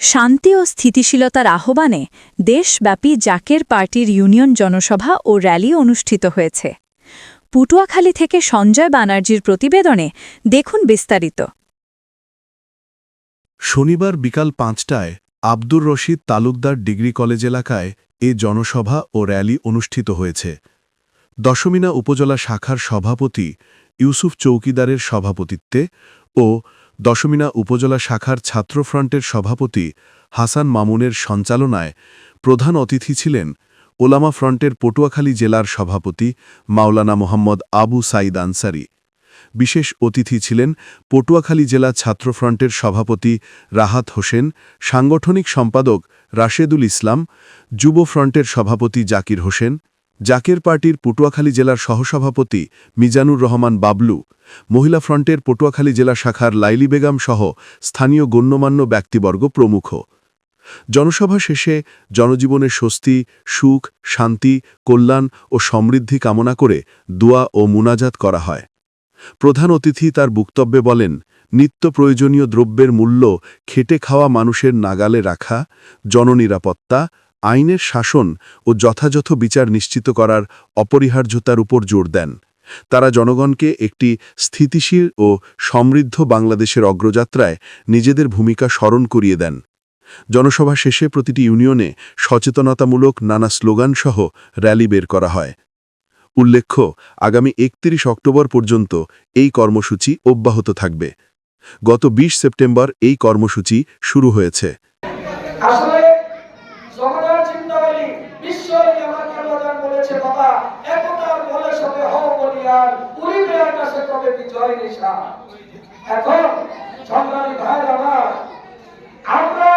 শান্তি ও স্থিতিশীলতার আহ্বানে দেশব্যাপী জাকের পার্টির ইউনিয়ন জনসভা ও র্যালি অনুষ্ঠিত হয়েছে। পুটুয়াখালী থেকে সঞ্জয় ব্যানার্জির প্রতিবেদনে দেখুন বিস্তারিত। শনিবার বিকাল পাঁচটায় আব্দুর রশিদ তালুকদার ডিগ্রি কলেজ এলাকায় এ জনসভা ও র্যালি অনুষ্ঠিত হয়েছে। দশমিনা উপজেলা শাখার সভাপতি ইউসুফ চৌকিদারের সভাপতিত্বে ও দশমিনা উপজেলা শাখার ছাত্রফ্রন্টের সভাপতি হাসান মামুনের সঞ্চালনায় প্রধান অতিথি ছিলেন ওলামা ফ্রন্টের পটুয়াখালী জেলার সভাপতি মাওলানা মোহাম্মদ আবু সাইদ আনসারি। বিশেষ অতিথি ছিলেন পটুয়াখালী জেলা ছাত্রফ্রন্টের সভাপতি রাহাত হোসেন, সাংগঠনিক সম্পাদক রাশেদুল ইসলাম, যুব ফ্রন্টের সভাপতি জাকির হোসেন জাকের পার্টির পটুয়াখালী জেলার সহসভাপতি মিজানুর রহমান বাবলু, মহিলা ফ্রন্টের পটুয়াখালী জেলা শাখার লাইলি বেগম সহ স্থানীয় গণ্যমান্য ব্যক্তিবর্গ প্রমুখ। জনসভা শেষে জনজীবনের স্বস্তি, সুখ, শান্তি, কল্যাণ ও সমৃদ্ধি কামনা করে দোয়া ও মুনাজাত করা হয়। প্রধান অতিথি তার বক্তব্যে বলেন, নিত্য প্রয়োজনীয় দ্রব্যের মূল্য, খেটে খাওয়া মানুষের নাগালে রাখা, জননিরাপত্তা আইনের শাসন ও যথাযথ বিচার নিশ্চিত করার অপরিহার্যতার উপর জোর দেন। তারা জনগণকে একটি স্থিতিশীল ও সমৃদ্ধ বাংলাদেশের অগ্রযাত্রায় নিজেদের ভূমিকা স্মরণ করিয়ে দেন। জনসভা শেষে প্রতিটি ইউনিয়নে সচেতনতামূলক নানা স্লোগানসহ র্যালি বের করা হয়। উল্লেখ্য, আগামী একত্রিশ অক্টোবর পর্যন্ত এই কর্মসূচি অব্যাহত থাকবে। গত ২০ সেপ্টেম্বর এই কর্মসূচি শুরু হয়েছে। বাবা একতার বলে সবে হও উনি উড়িবে আকাশে কবে বিজয় নিশা এখন সংগ্রামী ভাই আমার, আমরা